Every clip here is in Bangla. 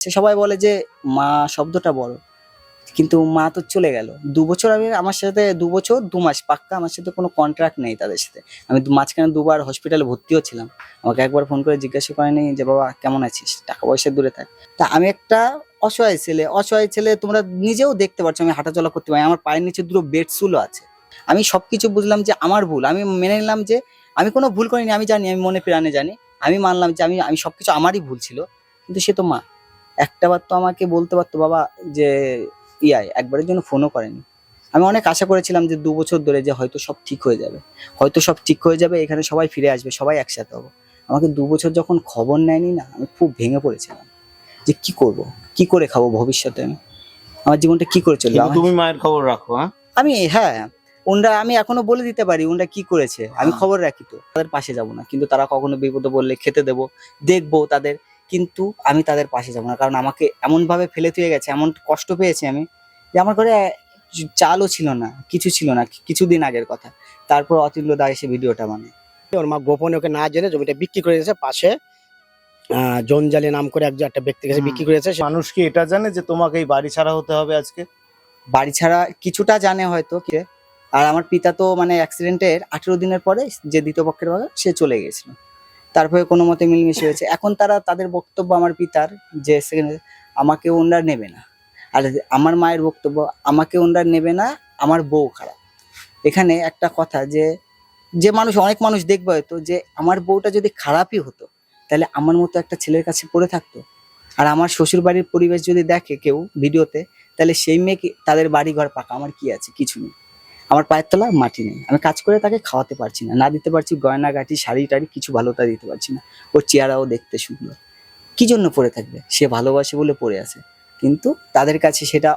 সে সবাই বলে যে, মা, শব্দটা বড় কিন্তু মা তো চলে গেল। দু বছর আমি আমার সাথে, দু বছর, দু মাস পাক্কা আমার সাথে কোনো কন্ট্রাক্ট নেই তাদের সাথে। আমি মাঝখানে দুবার হসপিটালে ভর্তিও ছিলাম। আমাকে একবার ফোন করে জিজ্ঞাসা করেনি যে, বাবা, কেমন আছিস? টাকা পয়সা দূরে থাক। তা আমি একটা অসহায় ছেলে অসহায় ছেলে, তোমরা নিজেও দেখতে পাচ্ছ আমি হাঁটাচলা করতে পারি আমার পায়ের নিচে দুটো বেড সুলও আছে। আমি সবকিছু বুঝলাম যে, আমার ভুল। আমি মেনে নিলাম যে, আমি কোনো ভুল করিনি, আমি জানি, আমি মনে প্রাণে জানি। আমি মানলাম যে, আমি আমি সবকিছু আমারই ভুল ছিল। কিন্তু সে তো মা। একটা বার তো আমাকে বলতে পারতো বাবা যে ইয়াই একবারের জন্য ফোনও করেনি। আমি অনেক আশা করেছিলাম যে দু বছর ধরে যে হয়তো সব ঠিক হয়ে যাবে। হয়তো সব ঠিক হয়ে যাবে এখানে সবাই ফিরে আসবে সবাই একসাথে হব। আমাকে দু বছর যখন খবর নেয়নি না আমি খুব ভেঙে পড়েছিলাম। যে কি করব? কি করে খাব ভবিষ্যতে? আমি আমার জীবনটা কি করে চলবে? তুমি মায়ের খবর রাখো হ্যাঁ? আমি হ্যাঁ ওনরা আমি এখনও বলে দিতে পারি ওনরা কি করেছে। আমি হ্যাঁ। খবর রাখি তো। তাদের পাশে যাব না কিন্তু তারা কখনো বিপদে বললে খেতে দেবো দেখব তাদের কিন্তু আমি তাদের পাশে যাব না। কারণ আমাকে এমনভাবে ফেলে তুই গেছে এমন কষ্ট পেয়েছি আমি যে আমার ঘরে চালও ছিল না কিছু ছিল না কিছুদিন আগের কথা। তারপর অতুল্য দা এসে ভিডিওটা মানে ওর মা গোপনে ওকে না জেনে জমিটা বিক্রি করে দিয়েছে পাশে। জঞ্জালি নাম করে একজন একটা ব্যক্তি কাছে বিক্রি করেছে সে মানুষ কি এটা জানে যে তোমাকে এই বাড়ি ছাড়া হতে হবে আজকে? বাড়ি ছাড়া কিছুটা জানে হয়তো কে। আর আমার পিতা তো মানে অ্যাক্সিডেন্টের আঠেরো দিনের পরে যে দ্বিতীয় পক্ষের ভাগে সে চলে গিয়েছিল। তারপরে কোনো মতে মিলমিশে হয়েছে এখন তারা তাদের বক্তব্য আমার পিতার যে সেখানে আমাকে ওনরা নেবে না। আর আমার মায়ের বক্তব্য, আমাকে ওনরা নেবে না, আমার বউ খারাপ। এখানে একটা কথা যে যে মানুষ, অনেক মানুষ দেখবে হয়তো যে, আমার বউটা যদি খারাপই হতো, তাহলে আমার মতো একটা ছেলের কাছে পড়ে থাকতো। আর আমার শ্বশুর বাড়ির পরিবেশ যদি দেখে কেউ ভিডিওতে, তাহলে সেই মেয়েকে, তাদের বাড়ি ঘর পাকা, আমার কি আছে? কিছু নেই। আমার পায়ের তলা মাটি নেই। আমি কাজ করে তাকে খাওয়াতে পারছি না। না দিতে পারছি গয়নাগাটি শাড়ি টাড়ি কিছু ভালোটা দিতে পারছি না। ওর চেহারাও দেখতে সুন্দর। কি জন্য পড়ে থাকবে? সে ভালোবাসে বলে পড়ে আছে। কিন্তু তাদের কাছে সেটা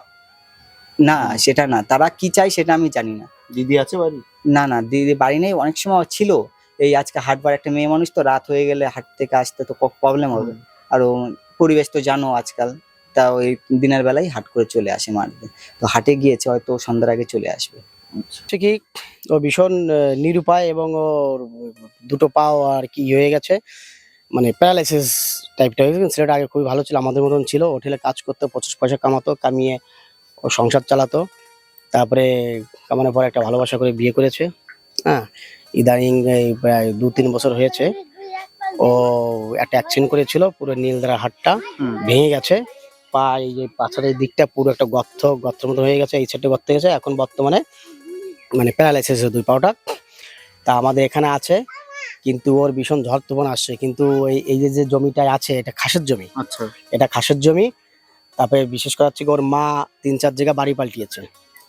না সেটা না। তারা কি চায় সেটা আমি জানি না। দিদি আছে বাড়ি? না না দিদি বাড়ি নেই। অনেক সময় ছিল। এই আজকে হাটবার একটা মেয়ে মানুষ তো রাত হয়ে গেলে হাট থেকে আসতে তো প্রবলেম হবে। আর ও পরিবেশ তো জানো আজকাল। তা ওই দিনের বেলায় হাট করে চলে আসে মাঠে। তো হাটে গিয়েছে হয়তো সন্ধ্যার আগে চলে আসবে। হচ্ছে কি ও ভীষণ নিরুপায় এবং ওর দুটো পাও আর কি ইয়ে হয়ে গেছে মানে প্যারালাইসিস টাইপটা হয়ে গেছে। ছেলেটা আগে খুবই ভালো ছিল আমাদের মতন ছিল। হোটেলে কাজ করতো পঁচিশ পয়সা কামাতো কামিয়ে ও সংসার চালাতো। তারপরে কামানোর পর একটা ভালোবাসা করে বিয়ে করেছে। হ্যাঁ ইদানিং এই প্রায় দু তিন বছর হয়েছে। ও একটা অ্যাক্সিডেন্ট করেছিল পুরো নীলদারা হাটটা ভেঙে গেছে। পা এই যে পাছার এই দিকটা পুরো একটা গর্ত গর্তের মতো হয়ে গেছে এই সাইডে গর্ত হয়ে গেছে। এখন বর্তমানে মানে প্যারালাইসিস দুই পাওটা। তা আমাদের এখানে আছে কিন্তু ওর ভীষণ ঝড় তুফান আসছে। কিন্তু এই এই যে যে আছে এটা খাসের জমি। আচ্ছা। এটা খাসের জমি। তারপরে বিশেষ করে হচ্ছে ওর মা তিন চার জায়গা বাড়ি পাল্টিয়েছে।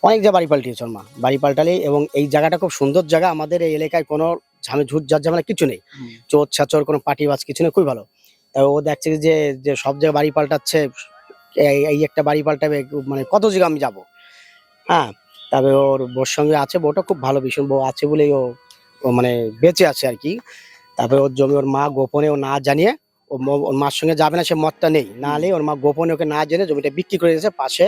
অনেক জায়গা বাড়ি পাল্টিয়েছে ওর মা। বাড়ি পাল্টালে এবং এই জায়গাটা খুব সুন্দর জায়গা। আমাদের এই এলাকায় কোনো ঝামে ঝুট ঝাট ঝামেলা কিছু নেই। চোর ছাচর কোনো পার্টি বাজ কিছু নেই খুবই ভালো। তা ও দেখছে যে যে সব জায়গায় বাড়ি পাল্টাচ্ছে এই এই একটা বাড়ি পাল্টাবে মানে কত জায়গা আমি যাব? হ্যাঁ তবে ওর বোর সঙ্গে আছে বউটা খুব ভালো ভীষণ বউ আছে বলেই ও ও মানে বেঁচে আছে আর কি। তারপরে ওর জমি ওর মা গোপনে ও না জানিয়ে ও ওর মার সঙ্গে যাবে না সে মতটা নেই। না হলে ওর মা গোপনে ওকে না জেনে জমিটা বিক্রি করে দিয়েছে পাশে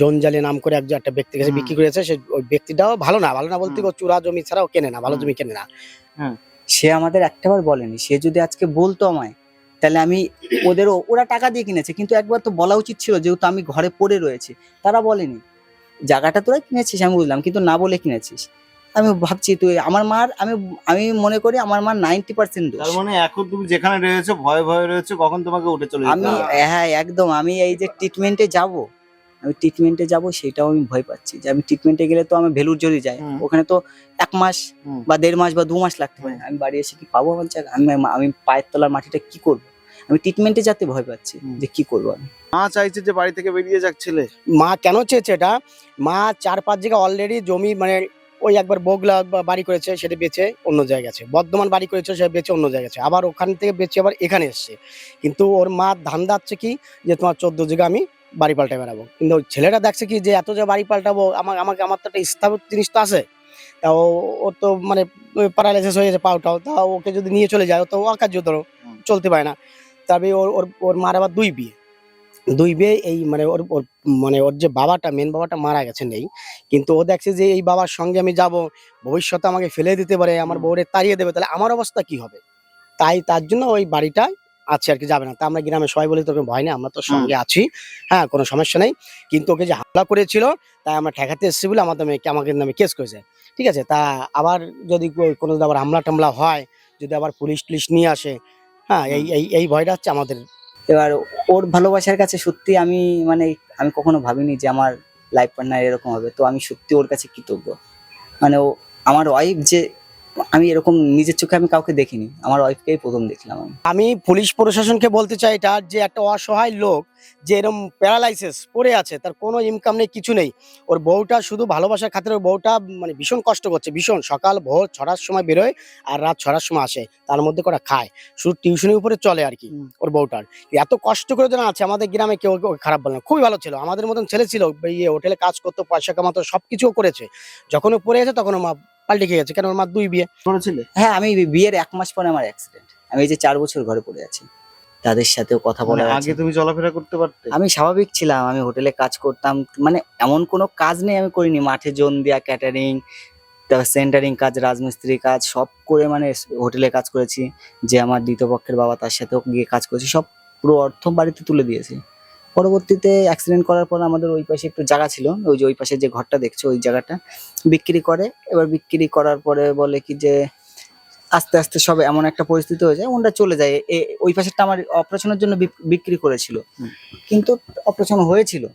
জঞ্জালি নাম করে একজন একটা ব্যক্তি কাছে বিক্রি করেছে সে ওই ব্যক্তিটাও ভালো না ভালো না বলতে ও চূড়া জমি ছাড়াও কেনে না ভালো জমি কেনে না। সে আমাদের একটাবার বলেনি সে যদি আজকে বলতো আমায় তাহলে আমি ওদেরও ওরা টাকা দিয়ে কিনেছে কিন্তু একবার তো বলা উচিত ছিল যেহেতু আমি ঘরে পড়ে রয়েছি তারা বলেনি। জায়গাটা তোরা কিনেছিস আমি বুঝলাম কিন্তু না বলে কিনেছিস। আমি ভাবছি তুই আমার মার আমি আমি মনে করি আমার মার নাইনটি পার্সেন্ট দোষ। তার মানে এখন তুমি যেখানে রয়েছো ভয় ভয় রয়েছে কখন তোমাকে উঠে চলে আমি হ্যাঁ একদম। আমি এই যে ট্রিটমেন্টে যাব আমি ট্রিটমেন্টে যাব সেটাও আমি ভয় পাচ্ছি যে আমি ট্রিটমেন্টে গেলে তো আমি ভেলুর জোরে যাই। ওখানে তো এক মাস বা দেড় মাস বা দু মাস লাগতে পারে। আমি বাড়ি এসে কি পাবো আমার জায়গা আমি আমি পায়ের তলার মাটিটা কি করব? আমি ট্রিটমেন্টে যাতে ভয় পাচ্ছি যে কি করব আমি। মা চাইছে যে বাড়ি থেকে বেরিয়ে যাক ছেলে। মা কেন চেয়েছে এটা? মা চার পাঁচ জায়গা অলরেডি জমি মানে ওই একবার বগলা বা বাড়ি করেছে সেটা বেচে অন্য জায়গায় আছে। বর্ধমান বাড়ি করেছে সেটা বেচে অন্য জায়গায় আছে। আবার ওখান থেকে বেচে আবার এখানে এসছে। কিন্তু ওর মা ধান্দা হচ্ছে কি? যে তোমার চোদ্দ জায়গা আমি বাড়ি পাল্টে বেড়াবো। কিন্তু ওই ছেলেটা দেখছে কি যে এত যে বাড়ি পাল্টাবো আমার আমাকে আমার তো একটা স্থাবর জিনিস তো আছে। তা ও ওর তো মানে প্যারালাইসিস হয়ে গেছে পাউটাও তা ওকে যদি নিয়ে চলে যায় ও তো অকার্য ধরো। চলতে পারে না। তবে ওর ওর ওর মার আবার দুই বিয়ে। দুই বিয়ে এই মানে ওর ওর মানে ওর যে বাবাটা মেন বাবাটা মারা গেছে নেই কিন্তু ও দেখছে যে এই বাবার সঙ্গে আমি যাব ভবিষ্যতে আমাকে ফেলে দিতে পারে আমার বউরে তাড়িয়ে দেবে তাহলে আমার অবস্থা কি হবে? তাই তার জন্য ওই বাড়িটা আছে আর কি যাবে না। তা আমরা গ্রামে সবাই বলে তোকে ভয় নেই আমরা তোর সঙ্গে আছি। হ্যাঁ কোনো সমস্যা নেই। কিন্তু ওকে যে হামলা করেছিল তাই আমরা ঠেকাতে এসেছি বলে আমাদের মেয়েকে আমাকে নামে কেস করেছে। ঠিক আছে? তা আবার যদি কোনো আবার হামলা টামলা হয় যদি আবার পুলিশ টুলিশ নিয়ে আসে হ্যাঁ এই এই এই ভয়টা হচ্ছে আমাদের। এবার ওর ভালোবাসার কাছে সত্যি আমি মানে আমি কখনো ভাবিনি যে আমার লাইফ পার্টনার এরকম হবে। তো আমি সত্যি ওর কাছে কৃতজ্ঞ। মানে ও আমার ওয়াইফ যে আমি এরকম নিজের চোখে আমি কাউকে দেখিনি আমার ওয়াইফকেই প্রথম দেখলাম আমি। আমি পুলিশ প্রশাসনকে বলতে চাই এটা যে একটা অসহায় লোক যে এরকম প্যারালাইসিস পড়ে আছে তার কোনো ইনকাম নেই কিছু নেই ওর বউটা শুধু ভালোবাসার খাতিরে ওর বউটা মানে ভীষণ কষ্ট করছে ভীষণ। সকাল ভোর ছটার সময় বেরোয় আর রাত ছটার সময় আসে তার মধ্যে কটা খায় শুধু টিউশনের উপরে চলে আর কি ওর বউটার। এত কষ্ট করে যেন আছে আমাদের গ্রামে কেউ কেউ খারাপ বলে না খুবই ভালো ছিল আমাদের মতন ছেলে ছিল ইয়ে হোটেলে কাজ করতো পয়সা কামাতো সব কিছুও করেছে যখন ও পড়ে আছে তখন ও মা পাল্টে খেয়ে গেছে কেন ওর মা দুই বিয়ে। করেছিলে হ্যাঁ আমি বিয়ের এক মাস পরে আমার অ্যাক্সিডেন্ট আমি এই যে চার বছর ঘরে পড়ে আছি। তাদের সাথেও কথা মানে বলা আগে তুমি চলাফেরা করতে পারতে? আমি স্বাভাবিক ছিলাম আমি হোটেলে কাজ করতাম। মানে এমন কোনো কাজ নেই আমি করিনি। মাঠে জোন দেওয়া ক্যাটারিং তারপর সেন্টারিং কাজ রাজমিস্ত্রি কাজ সব করে মানে হোটেলে কাজ করেছি। যে আমার দ্বিতীয় পক্ষের বাবা তার সাথেও গিয়ে কাজ করেছি। সব পুরো অর্থ বাড়িতে তুলে দিয়েছি। পরবর্তীতে অ্যাক্সিডেন্ট করার পর আমাদের ওই পাশে একটু জায়গা ছিল। ওই যে ওই পাশে যে ঘরটা দেখছ ওই জায়গাটা। বিক্রি করে। এবার বিক্রি করার পরে বলে কি যে আস্তে আস্তে সব এমন একটা পরিস্থিতি হয়ে যায় ওনটা চলে যায়। ওই পাশেরটা আমার অপারেশনের জন্য বিক- বিক্রি করেছিল। কিন্তু অপারেশন হয়েছিল।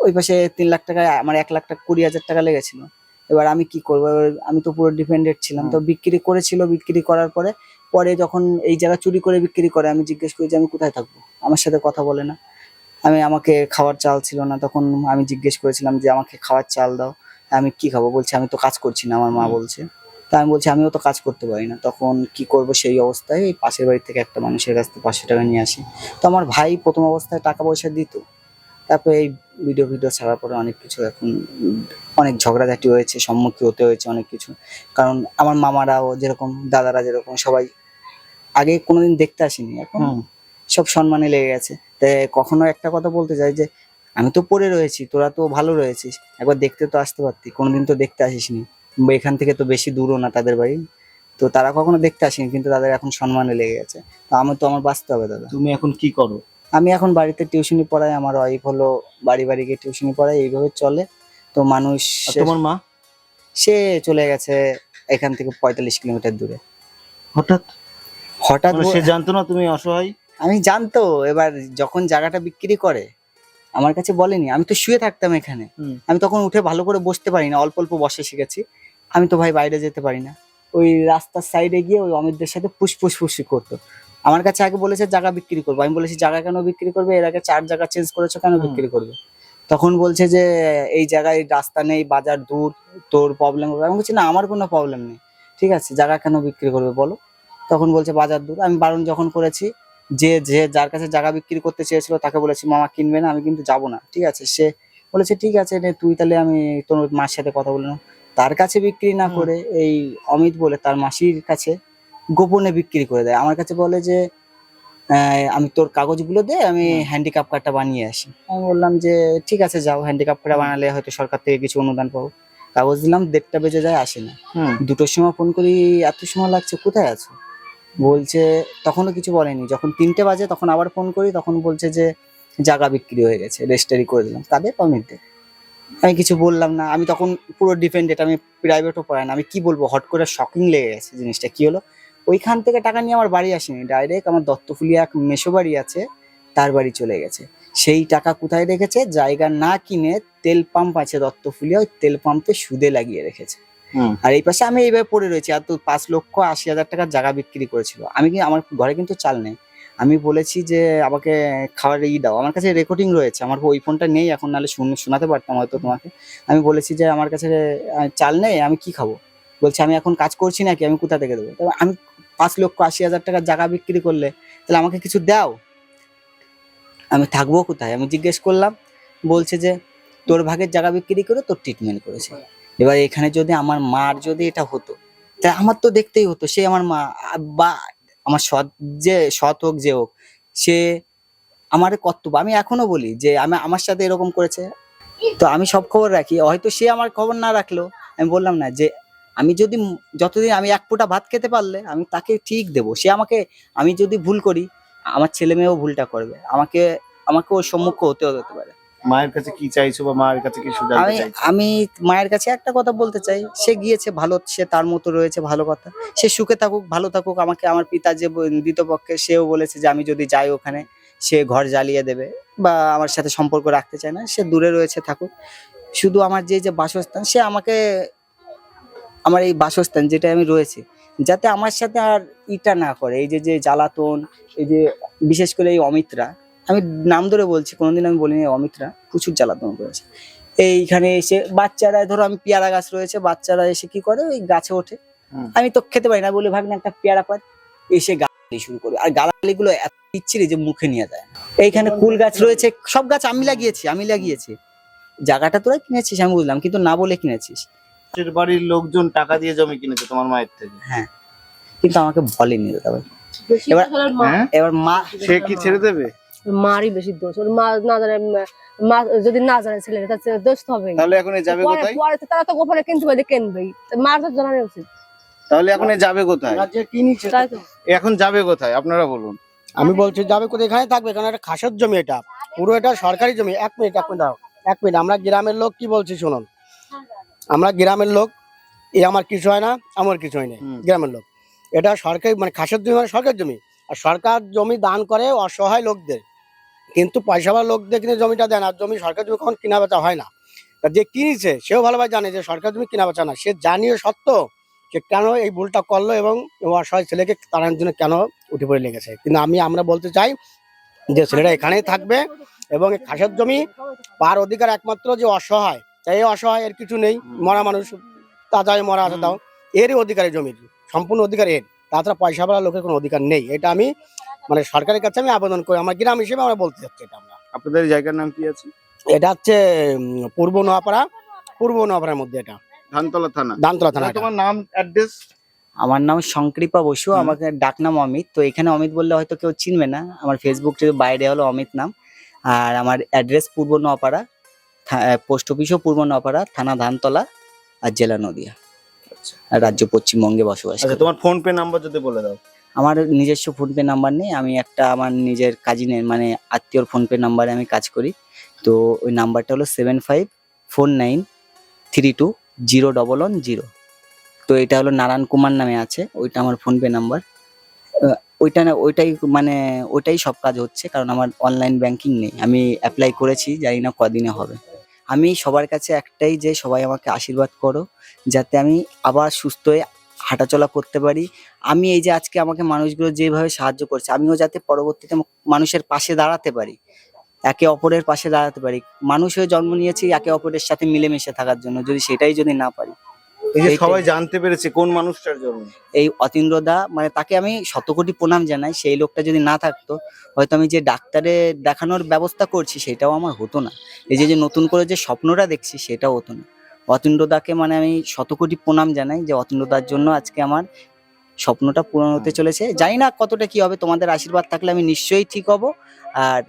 ওই পাশে তিন লাখ টাকা আমার এক লাখ টাকা কুড়ি হাজার টাকা লেগেছিল। এবার আমি কি করব? এবার আমি তো পুরো ডিপেন্ডেন্ট ছিলাম। তো বিক্রি করেছিল বিক্রি করার পরে পরে যখন এই জায়গা চুরি করে বিক্রি করে আমি জিজ্ঞেস করি যে আমি কোথায় থাকব? আমার সাথে কথা বলে না। আমি আমাকে খাওয়ার চাল ছিল না তখন আমি জিজ্ঞেস করেছিলাম যে আমাকে খাওয়ার চাল দাও আমি কি খাব? বলছে আমি তো কাজ করছি না আমার মা বলছে। তা আমি বলছি আমিও তো কাজ করতে পারি না। তখন কি করব সেই অবস্থায় এই পাশের বাড়ি থেকে একটা মানুষের কাছ থেকে পাঁচশো টাকা নিয়ে আসি। তো আমার ভাই প্রথম অবস্থায় টাকা পয়সা দিত। তারপরে এই ভিডিও ভিডিও ছাড়ার পরে অনেক কিছু এখন অনেক ঝগড়াঝাটি হয়েছে সম্মুখীন হতে হয়েছে অনেক কিছু। কারণ আমার মামারাও যেরকম দাদারা যেরকম সবাই আগে কোনোদিন দেখতে আসেনি এখন সব সম্মানে লেগে গেছে। তাই কখনো একটা কথা বলতে চাই যে আমি তো পড়ে রয়েছি তোরা তো ভালো রয়েছিস। একবার দেখতে তো আসতে পারতি কোনোদিন তো দেখতে আসিসনি। এখান থেকে তো বেশি দূরও না তাদের বাড়ি। তো তারা কখনো দেখতে আসেনি কিন্তু তাদের এখন সম্মানে লেগে গেছে। তো আমি তো আমার বাঁচতে হবে দাদা। তুমি এখন কি করো? আমি এখন বাড়িতে টিউশনি পড়াই আমার ওয়াইফ হলো বাড়ি বাড়ি গিয়ে টিউশনি পড়াই এইভাবে চলে। তো মানুষ তোমার মা? সে চলে গেছে এখান থেকে পঁয়তাল্লিশ কিলোমিটার দূরে। হঠাৎ? হঠাৎ মানে সে জানতো না তুমি অসহায়? আমি জানতো এবার যখন জায়গাটা বিক্রি করে আমার কাছে বলেনি আমি তো শুয়ে থাকতাম এখানে। আমি তখন উঠে ভালো করে বসতে পারি না অল্প অল্প বসে শিখেছি। আমি তো ভাই বাইরে যেতে পারি না। ওই রাস্তার সাইডে গিয়ে ওই অমিতদের সাথে ফুস ফুস ফুসি করতো। আমার কাছে আগে বলেছে জায়গা বিক্রি করব। আমি বলেছি জায়গা কেন বিক্রি করবে? এর আগে চার জায়গা চেঞ্জ করেছ কেন বিক্রি করবে? তখন বলছে যে এই জায়গায় রাস্তা নেই বাজার দূর তোর প্রবলেম হবে। আমি বলছি না আমার কোনো প্রবলেম নেই। ঠিক আছে জায়গা কেন বিক্রি করবে বলো? তখন বলছে বাজার দূর। আমি বারণ যখন করেছি যে যে যার কাছে জায়গা বিক্রি করতে চেয়েছিল তাকে বলেছি মামা কিনবে না আমি কিন্তু যাব না। ঠিক আছে সে বলেছে ঠিক আছে নে তুই তাহলে আমি তোর মার সাথে কথা বলে। তার কাছে বিক্রি না করে এই অমিত বলে তার মাসির কাছে গোপনে বিক্রি করে দেয়। আমার কাছে বলে যে আমি তোর কাগজগুলো দে আমি। হ্যান্ডিক্যাপ কার্ডটা বানিয়ে আসি। আমি বললাম যে ঠিক আছে যাও হ্যান্ডিক্যাপ কার্ডটা বানালে হয়তো সরকার থেকে কিছু অনুদান পাবো। কাগজ দিলাম দেড়টা বেজে যায় আসে না। হুম। দুটোর সময় ফোন করি এত সময় লাগছে কোথায় আছো? বলছে, তখনও কিছু বলেনি। যখন তিনটে বাজে তখন আবার ফোন করি, তখন বলছে যে জায়গা বিক্রি হয়ে গেছে রেজিস্টারি করে দিলাম। তাদের পারমিটে আমি কিছু বললাম না, আমি তখন পুরো ডিপেন্ডেড আমি প্রাইভেটও পড়াই না। আমি কি বলব, হট করে শকিং লেগে গেছে জিনিসটা। কি হলো? ওইখান থেকে টাকা নিয়ে আমার বাড়ি আসেনি। ডাইরেক্ট আমার দত্তফুলিয়া এক মেশো বাড়ি আছে, তার বাড়ি চলে গেছে। সেই টাকা কোথায় রেখেছে? জায়গা না কিনে তেল পাম্প আছে দত্তফুলিয়া ওই তেল পাম্পে সুদে লাগিয়ে রেখেছে। আর এই পাশে আমি এইভাবে পড়ে রয়েছি, আর তো পাঁচ লক্ষ আশি হাজার টাকার জায়গা বিক্রি করেছিল। আমি কি, আমার ঘরে কিন্তু চাল নেই। আমি বলেছি যে, আমাকে খাবার ই দাও। আমার কাছে রেকর্ডিং রয়েছে, আমার ওই ফোনটা নেই, এখন নাহলে শুন- শোনাতে পারতাম হয়তো তোমাকে। আমি বলেছি যে, আমার কাছে চাল নেই, আমি কি খাব? বলছে, আমি এখন কাজ করছি নাকি, আমি কোথা থেকে দেবো? আমি পাঁচ লক্ষ আশি হাজার টাকার জায়গা বিক্রি করলে, তাহলে আমাকে কিছু দাও। আমি থাকব কোথায়? আমি জিজ্ঞেস করলাম, বলছে যে, তোর ভাগের জায়গা বিক্রি করে তোর ট্রিটমেন্ট করেছে। এবার এখানে যদি আমার মার যদি এটা হতো, তা আমার তো দেখতেই হতো, সে আমার মা, বা আমার সৎ যে, সৎ হোক যে হোক, সে আমার কর্তব্য। আমি এখনও বলি যে, আমি, আমার সাথে এরকম করেছে। তো আমি সব খবর রাখি। হয়তো সে আমার খবর না রাখল। আমি বললাম না যে, আমি যদি যতদিন আমি এক ফোঁটা ভাত খেতে পারলে, আমি তাকে ঠিক দেবো। সে আমাকে, আমি যদি ভুল করি, আমার ছেলে মেয়েও ভুলটা করবে। আমাকে আমাকে ওর সম্মুখ হতে হতে পারে। মায়ের কাছে কি চাইছো বা মায়ের কাছে কি জানতে আমি আমি মায়ের কাছে একটা কথা বলতে চাই। সে গিয়েছে ভালো সে তার মতো রয়েছে ভালো কথা। সে সুখে থাকুক ভালো থাকুক আমাকে আমার পিতা যে দ্বিতীয় পক্ষে সেও বলেছে যে আমি যদি যাই ওখানে সে ঘর জ্বালিয়ে দেবে বা আমার সাথে সম্পর্ক রাখতে চায় না। সে দূরে রয়েছে থাকুক। শুধু আমার যে যে বাসস্থান সে আমাকে আমার এই বাসস্থান যেটা আমি রয়েছে যাতে আমার সাথে আর ইটা না করে। এই যে যে জ্বালাতন এই যে বিশেষ করে এই অমিতরা আমি নাম ধরে বলছি কোনোদিন আমি বলিনি অমিতরা প্রচুর জ্বালাতন করেছে। এইখানে এসে বাচ্চারা ধরো আমি পেয়ারা গাছ রয়েছে বাচ্চারা এসে কি করে? ওই গাছে ওঠে। আমি তো খেতে পারি না বলে ভাগ না একটা পেয়ারা পাই। এসে গালালি শুরু করে। আর গালালি গুলো এত ইচ্ছিরি যে মুখে নিয়ে যায় এইখানে কুল গাছ রয়েছে সব গাছ আমি লাগিয়েছি আমি লাগিয়েছি। জায়গাটা তোরা কিনেছিস আমি বুঝলাম কিন্তু না বলে কিনেছিস। বাড়ির লোকজন টাকা দিয়ে জমি কিনেছে তোমার মায়ের থেকে। হ্যাঁ কিন্তু আমাকে বলেনি দাদা ভাই এবার- হ্যাঁ? এবার মা সে কি ছেড়ে দেবে? মারই বেশি দোষ। ওর মা না জানে মা যদি না জানে ছেলে তার দোষ হবে তাহলে এখন এ যাবে কোথায়? পরে তো তারা তো গোপনে কিনতে পারে কিনবেই। মার তো জানানো উচিত। তাহলে এখন এ যাবে কোথায়? যে কিনেছে তাই তো। এখন যাবে কোথায়? আপনারা বলুন। আমি বলছি যাবে কোথায়? এখানে থাকবে কারণ এটা খাসের জমি এটা। পুরো এটা সরকারি জমি। এক মিনিট এক মিনিট দাও এক মিনিট আমরা গ্রামের লোক কি বলছি শুনুন। আমরা গ্রামের লোক এ আমার কিছু হয় না আমার কিছু হয় না গ্রামের লোক। এটা সরকারি মানে খাসের জমি মানে সরকার জমি। আর সরকার জমি দান করে অসহায় লোকদের। কিন্তু পয়সাওয়ালা লোকদের কিন্তু জমিটা দেয় না। আর জমি সরকার জমি কখন কেনা বেচা হয় না। যে কিনেছে সেও ভালোভাবে জানে যে সরকার জমি কেনা বেচা না। সে জানিয়ে সত্ত্বেও সে কেন এই ভুলটা করল এবং অসহায় ছেলেকে তাড়ানোর জন্য কেন উঠে পড়ে লেগেছে। কিন্তু আমি আমরা বলতে চাই যে ছেলেটা এখানেই থাকবে এবং এই খাসের জমি পার অধিকার একমাত্র যে অসহায় তাই এই অসহায় এর কিছু নেই। মরা মানুষ তাজায় মরা আছে। তাও। এরই অধিকারী জমির সম্পূর্ণ অধিকার এর। তাছাড়া পয়সাওয়ালা লোকের কোনো অধিকার নেই। এটা আমি মানে সরকারের কাছে আমি আবেদন করি আমার গ্রাম হিসেবে আমরা বলতে চাচ্ছি এটা আমরা। আপনাদের জায়গার নাম কি আছে? এটা হচ্ছে পূর্ব নোয়াপাড়া পূর্ব নোয়াপাড়ার মধ্যে এটা। ধানতলা থানা। ধানতলা থানা তোমার নাম অ্যাড্রেস? আমার নাম সংকৃপা বসু। আমাকে ডাকনাম অমিত। তো এখানে অমিত বললে হয়তো কেউ চিনবে না আমার ফেসবুক থেকে বাইরে হলো অমিত নাম। আর আমার অ্যাড্রেস পূর্ব নোয়াপাড়া পোস্ট অফিসও পূর্ব নোয়াপাড়া থানা ধানতলা আর জেলা নদিয়া। রাজ্য পশ্চিমবঙ্গে বসবাস আচ্ছা। তোমার ফোন পে নাম্বার যদি বলে দাও। আমার নিজস্ব ফোনপে নাম্বার নেই আমি একটা আমার নিজের কাজিনের মানে আত্মীয়র ফোনপে নাম্বারে আমি কাজ করি। তো ওই নাম্বারটা হলো seven five four nine three two zero double one zero তো এটা হলো নারায়ণ কুমার নামে আছে ওইটা আমার ফোনপে নাম্বার ওইটা না ওইটাই মানে ওইটাই সব কাজ হচ্ছে কারণ আমার অনলাইন ব্যাংকিং নেই। আমি অ্যাপ্লাই করেছি জানি না কদিনে হবে। আমি সবার কাছে একটাই যে সবাই আমাকে আশীর্বাদ করো, যাতে আমি আবার সুস্থ হয়ে হাঁটাচলা করতে পারি। আমি এই যে আজকে আমাকে মানুষগুলো যেভাবে সাহায্য করছে, আমিও যাতে পরবর্তীতে মানুষের পাশে দাঁড়াতে পারি, একে অপরের পাশে দাঁড়াতে পারি। মানুষ হয়ে জন্ম নিয়েছি একে অপরের সাথে মিলেমিশে থাকার জন্য, যদি সেটাই যদি না পারি। এই যে সবাই জানতে পেরেছে কোন মানুষটার জন্য এই অতীন্দ্র দা মানে তাকে আমি শতকোটি প্রণাম জানাই সেই লোকটা যদি না থাকতো হয়তো আমি যে ডাক্তারে দেখানোর ব্যবস্থা করছি সেটাও আমার হতো না। এই যে যে নতুন করে যে স্বপ্নটা দেখছি সেটাও হতো না। অতীন্দ্র দাকে মানে আমি শতকোটি প্রণাম জানাই যে অতীন্দ্র দার জন্য আজকে আমার স্বপ্নটা পূরণ হতে চলেছে। জানি না কতটা কি হবে তোমাদের আশীর্বাদ থাকলে আমি নিশ্চয়ই ঠিক হব। আর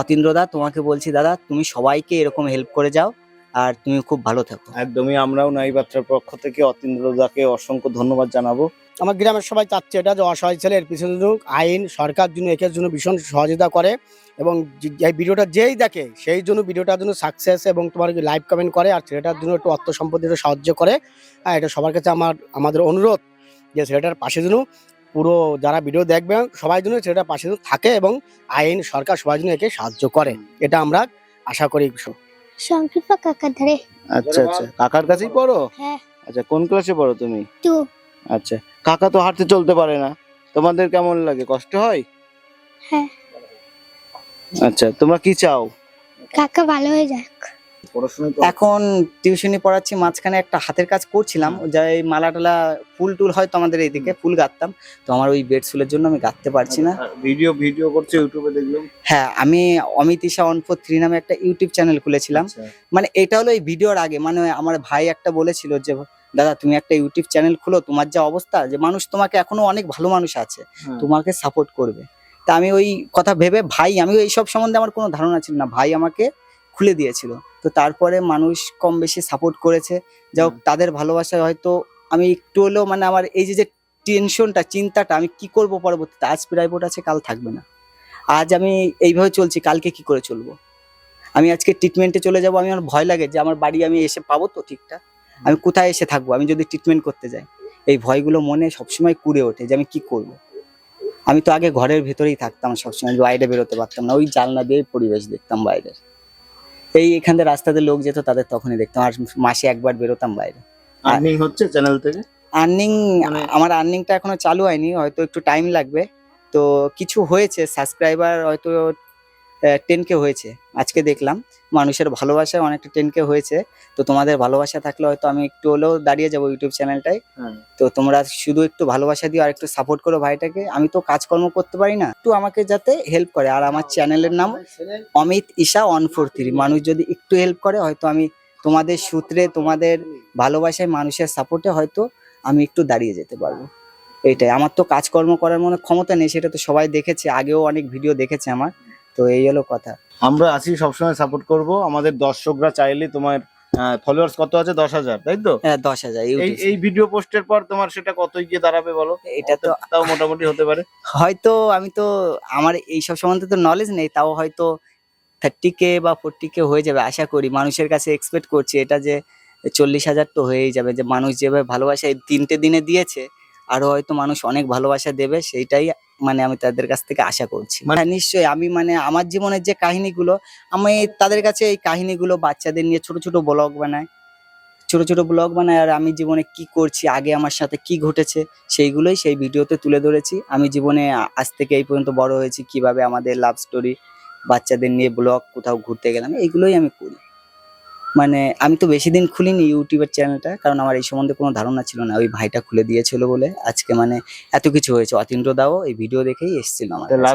অতীন্দ্রদা তোমাকে বলছি দাদা তুমি সবাইকে এরকম হেল্প করে যাও। আর তুমি খুব ভালো থাকো। একদমই আমরাও নাই বাচ্চার পক্ষ থেকে অতীন্দ্র দাকে অসংখ্য ধন্যবাদ জানাব। আমার গ্রামের সবাই চাচ্ছে এটা যে অসহায় ছেলে এর পিছনে আইন সরকার জন্য একের জন্য ভীষণ সহযোগিতা করে এবং যে- এই ভিডিওটা যেই দেখে সেই জন্য ভিডিওটার জন্য সাকসেস এবং তোমার লাইভ কমেন্ট করে আর ছেলেটার জন্য একটু অর্থ সম্পত্তি একটু সাহায্য করে হ্যাঁ এটা সবার কাছে আমার আমাদের অনুরোধ যে ছেলেটার পাশে যেন পুরো যারা ভিডিও দেখবে সবাই জন্য ছেলেটার পাশে যেন থাকে এবং আইন সরকার সবাই জন্য একে সাহায্য করে। এটা আমরা আশা করি। সংকৃপা কাকার ধারে। আচ্ছা আচ্ছা। কাকার কাছেই পড়ো? হ্যাঁ। আচ্ছা কোন ক্লাসে পড়ো তুমি? টু। আচ্ছা কাকা তো হাঁটতে চলতে পারে না। তোমাদের কেমন লাগে? কষ্ট হয়? হ্যাঁ। আচ্ছা তোমরা কি চাও? কাকা ভালো হয়ে যাক। এখন টিউশনি পড়াচ্ছি মাঝখানে একটা হাতের কাজ করছিলাম যাই মালা টালা ফুল টুল হয়তো আমাদের এইদিকে ফুল গাঁথতাম তো আমার ওই বেড ফুলের জন্য আমি গাঁথতে পারছি না। ভিডিও ভিডিও করছে ইউটিউবে দেখলাম। হ্যাঁ আমি Amit Isha one four three নামে একটা ইউটিউব চ্যানেল খুলেছিলাম। আচ্ছা, মানে এটা হলো এই ভিডিওর আগে মানে আমার ভাই একটা বলেছিল যে দাদা তুমি একটা ইউটিউব চ্যানেল খুলো তোমার যা অবস্থা যে মানুষ তোমাকে এখনও অনেক ভালো মানুষ আছে। তোমাকে সাপোর্ট করবে। তা আমি ওই কথা ভেবে ভাই আমি এইসব সম্বন্ধে আমার কোনো ধারণা ছিল না। ভাই আমাকে খুলে দিয়েছিল। তো তারপরে মানুষ কম বেশি সাপোর্ট করেছে। যা হোক তাদের ভালোবাসায় হয়তো আমি একটু হলেও মানে আমার এই যে যে টেনশনটা চিন্তাটা আমি কি করব পরবর্তীতে? আজ প্রাইভেট আছে কাল থাকবে না। আজ আমি এইভাবে চলছি কালকে কি করে চলবো? আমি আজকে ট্রিটমেন্টে চলে যাব আমি আমার ভয় লাগে যে আমার বাড়ি আমি এসে পাবো তো ঠিকঠাক? আমি কোথায় এসে থাকব? আমি যদি ট্রিটমেন্ট করতে যাই। এই ভয়গুলো মনে সবসময় কুড়ে ওঠে যে আমি কি করব। আমি তো আগে ঘরের ভেতরেই থাকতাম সবসময় বাইরে বেরোতে পারতাম না। ওই জানলা দিয়ে পরিবেশ দেখতাম বাইরের। এই এখান থেকে রাস্তাতে লোক যেত তাদের তখনই দেখতাম। আর মাসে একবার বেরোতাম বাইরে। আর্নিং হচ্ছে চ্যানেল থেকে? আর্নিং মানে- আমার আর্নিংটা এখনও চালু হয়নি হয়তো একটু টাইম লাগবে। তো কিছু হয়েছে সাবস্ক্রাইবার হয়তো টেন কে হয়েছে। আজকে দেখলাম মানুষের ভালোবাসায় অনেকটা টেন কে হয়েছে। তো তোমাদের ভালোবাসা থাকলে হয়তো আমি একটু হলেও দাঁড়িয়ে যাব ইউটিউব চ্যানেলটাই। তো তোমরা শুধু একটু ভালোবাসা দিও আর একটু সাপোর্ট করো ভাইটাকে। আমি তো কাজকর্ম করতে পারি না। একটু আমাকে যাতে হেল্প করে। আর আমার চ্যানেলের নাম Amit Isha one four three মানুষ যদি একটু হেল্প করে হয়তো আমি তোমাদের সূত্রে তোমাদের ভালোবাসায় মানুষের সাপোর্টে হয়তো আমি একটু দাঁড়িয়ে যেতে পারব। এইটাই। আমার তো কাজকর্ম করার মনে ক্ষমতা নেই সেটা তো সবাই দেখেছে। আগেও অনেক ভিডিও দেখেছে আমার। তো এই হলো কথা। আমরা আছি সবসময় সাপোর্ট করব। আমাদের দর্শকরা চাইলে তোমার ফলোয়ার্স কত আছে? দশ হাজার তাই তো? হ্যাঁ দশ হাজার এই এই ভিডিও পোস্টের পর তোমার সেটা কতই গিয়ে দাঁড়াবে বলো? এটা তো তাও মোটামুটি হতে পারে। হয়তো আমি তো আমার এইসব সম্বন্ধে তো নলেজ নেই তাও হয়তো থার্টি কে বা ফোরটি কে হয়ে যাবে আশা করি। মানুষের কাছে এক্সপেক্ট করছি এটা যে চল্লিশ হাজার তো হয়েই যাবে যে মানুষ যেভাবে ভালোবাসা এই তিনটে দিনে দিয়েছে আরও হয়তো মানুষ অনেক ভালোবাসা দেবে সেইটাই মানে আমি তাদের কাছ থেকে আশা করছি। মানে নিশ্চয়ই আমি মানে আমার জীবনের যে কাহিনীগুলো আমি তাদের কাছে এই কাহিনীগুলো বাচ্চাদের নিয়ে ছোট ছোট ব্লগ বানাই। ছোট ছোট ব্লগ বানাই আর আমি জীবনে কি করছি আগে আমার সাথে কি ঘটেছে সেইগুলোই সেই ভিডিওতে তুলে ধরেছি। আমি জীবনে আজ থেকে এই পর্যন্ত বড় হয়েছি কীভাবে আমাদের লাভ স্টোরি বাচ্চাদের নিয়ে ব্লগ কোথাও ঘুরতে গেলাম এইগুলোই আমি করি। মানে আমি তো বেশি দিন খুলিনি ইউটিউবের চ্যানেলটা কারণ আমার এই সম্বন্ধে কোনো ধারণা ছিল না। ওই ভাইটা খুলে দিয়েছিল বলে আজকে মানে এত কিছু হয়েছে। অতীন্দ্র দাও এই ভিডিও দেখেই এসেছিল আমার লাভ